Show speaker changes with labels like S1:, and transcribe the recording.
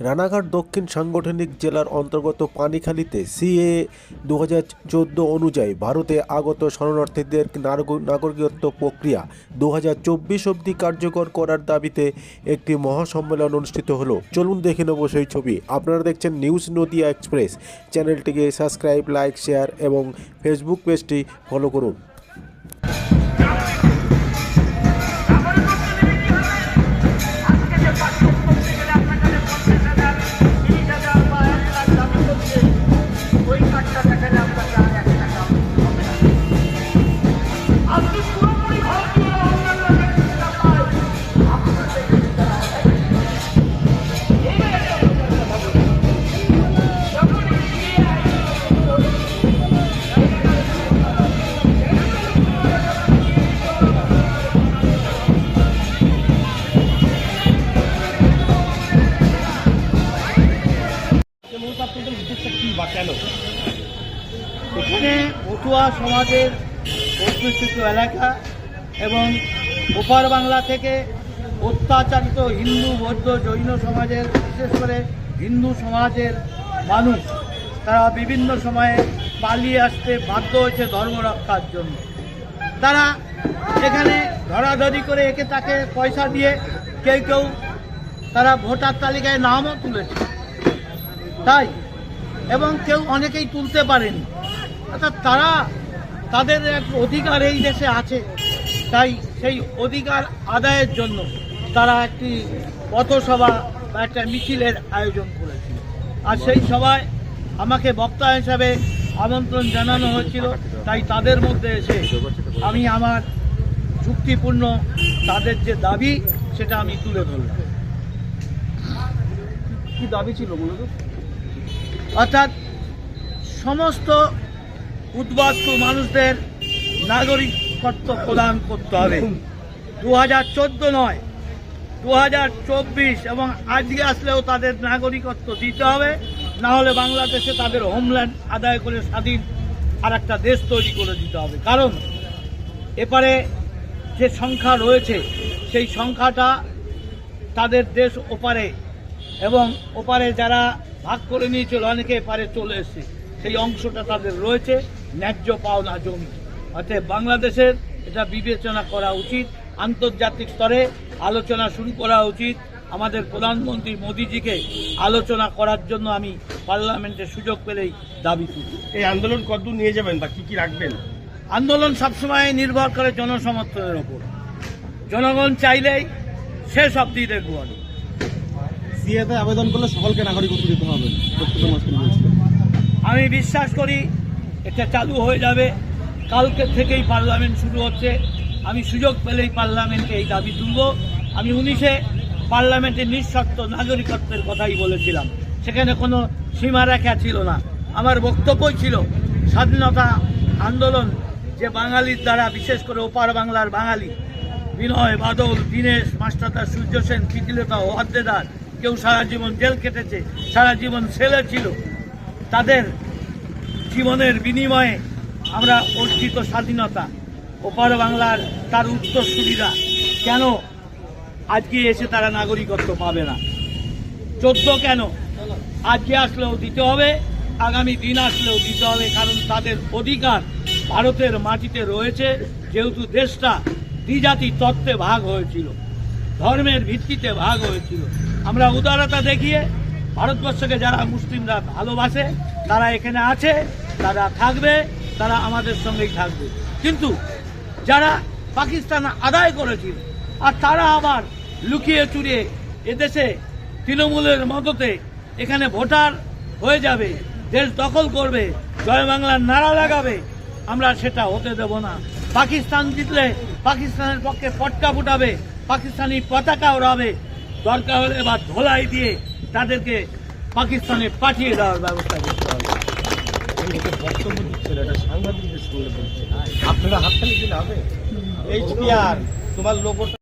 S1: রানাঘাট দক্ষিণ সাংগঠনিক জেলার অন্তর্গত পানিখালীতে সিএ দু হাজার চোদ্দ অনুযায়ী ভারতে আগত শরণার্থীদের নাগরিকত্ব প্রক্রিয়া দু হাজার চব্বিশ অবধি কার্যকর করার দাবিতে একটি মহাসম্মেলন অনুষ্ঠিত হলো। চলুন দেখে নেব সেই ছবি। আপনারা দেখছেন নিউজ নদিয়া এক্সপ্রেস। চ্যানেলটিকে সাবস্ক্রাইব, লাইক, শেয়ার এবং ফেসবুক পেজটি ফলো করুন।
S2: এখানে পটুয়া সমাজের অধ্যুষিত এলাকা এবং ওপার বাংলা থেকে অত্যাচারিত হিন্দু, বৌদ্ধ, জৈন সমাজের, বিশেষ করে হিন্দু সমাজের মানুষ, তারা বিভিন্ন সময়ে পালিয়ে আসতে বাধ্য হয়েছে ধর্ম রক্ষার জন্য। তারা এখানে ধরাধরি করে একে তাকে পয়সা দিয়ে কেউ কেউ তারা ভোটার তালিকায় নামও তুলেছে। তাই, এবং কেউ অনেকেই তুলতে পারেনি। অর্থাৎ তারা তাদের এক অধিকার এই দেশে আছে। তাই সেই অধিকার আদায়ের জন্য তারা একটি পথসভা বা একটা মিছিলের আয়োজন করেছিল। আর সেই সভায় আমাকে বক্তা হিসাবে আমন্ত্রণ জানানো হয়েছিল। তাই তাদের মধ্যে এসে আমি আমার যুক্তিপূর্ণ তাদের যে দাবি, সেটা আমি তুলে ধরলাম।
S3: কি দাবি ছিল মূলত
S2: অর্থাৎ সমস্ত উদ্বাস্তু মানুষদের নাগরিকত্ব প্রদান করতে হবে। দু হাজার চোদ্দ নয় দু এবং আজকে আসলেও তাদের নাগরিকত্ব দিতে হবে, না হলে বাংলাদেশে তাদের হোমল্যান্ড আদায় করে স্বাধীন আর একটা দেশ তৈরি করে দিতে হবে। কারণ এপারে যে সংখ্যা রয়েছে, সেই সংখ্যাটা তাদের দেশ ওপারে এবং ওপারে যারা ভাগ করে নিয়েছিল, অনেকে এপারে চলে এসেছে। সেই অংশটা তাদের রয়েছে। ন্যায্য পাওনা জমি। অর্থাৎ বাংলাদেশের এটা বিবেচনা করা উচিত আন্তর্জাতিক স্তরে আলোচনা শুরু করা উচিত। আমাদের প্রধানমন্ত্রী মোদিজিকে আলোচনা করার জন্য আমি পার্লামেন্টে সুযোগ পেলেই দাবি করি।
S3: এই আন্দোলন কতদূর নিয়ে যাবেন বা কি কি রাখবেন?
S2: আন্দোলন সবসময় নির্ভর করে জনসমর্থনের ওপর। জনগণ চাইলেই শেষ অব্দি দেখব আমি।
S3: সিএতে আবেদন করলে সকলকে নাগরিকত্ব দিতে হবে।
S2: আমি বিশ্বাস করি এটা চালু হয়ে যাবে। কালকে থেকেই পার্লামেন্ট শুরু হচ্ছে। আমি সুযোগ পেলেই পার্লামেন্টে এই দাবি তুলব। আমি উনিশে পার্লামেন্টে নিঃশর্ত নাগরিকত্বের কথাই বলেছিলাম। সেখানে কোনো সীমারেখা ছিল না। আমার বক্তব্যই ছিল, স্বাধীনতা আন্দোলন যে বাঙালির দ্বারা, বিশেষ করে ওপার বাংলার বাঙালি, বিনয়, বাদল, দীনেশ মাস্টারদা সূর্য সেন পিতিলতা ও অদ্দেদার কেউ সারা জীবন জেল কেটেছে, সারা জীবন ছেলে ছিল। তাদের জীবনের বিনিময়ে আমরা অর্জিত স্বাধীনতা ওপার বাংলার তার উত্তরসূরিরা কেন আজকে এসে তারা নাগরিকত্ব পাবে না? চোদ্দ কেন? আজকে আসলেও দিতে হবে, আগামী দিন আসলেও দিতে হবে, কারণ তাদের অধিকার ভারতের মাটিতে রয়েছে। যেহেতু দেশটা দ্বিজাতি তত্ত্বে ভাগ হয়েছিল, ধর্মের ভিত্তিতে ভাগ হয়েছিল। আমরা উদারতা দেখিয়ে ভারতবর্ষকে যারা মুসলিমরা ভালোবাসে, তারা এখানে আছে। তারা থাকবে, তারা আমাদের সঙ্গেই থাকবে। কিন্তু যারা পাকিস্তান আদায় করেছিল, আর তারা আবার লুকিয়ে চুরিয়ে এদেশে তৃণমূলের মদতে এখানে ভোটার হয়ে যাবে, দেশ দখল করবে, জয় বাংলার নারা লাগাবে, আমরা সেটা হতে দেব না। পাকিস্তান জিতলে পাকিস্তানের পক্ষে পটকা ফুটাবে, পাকিস্তানি পতাকা ওড়াবে। দরকার হলে বা ধোলাই দিয়ে তাদেরকে পাকিস্তানে পাঠিয়ে দেওয়ার ব্যবস্থা করতে হবে
S3: বক্তব্য দিচ্ছেন এটা সাংবাদিকদের সঙ্গে বলছে আপনারা হাততালি দিলে হবে? এইচপিআর তোমার লোগোটা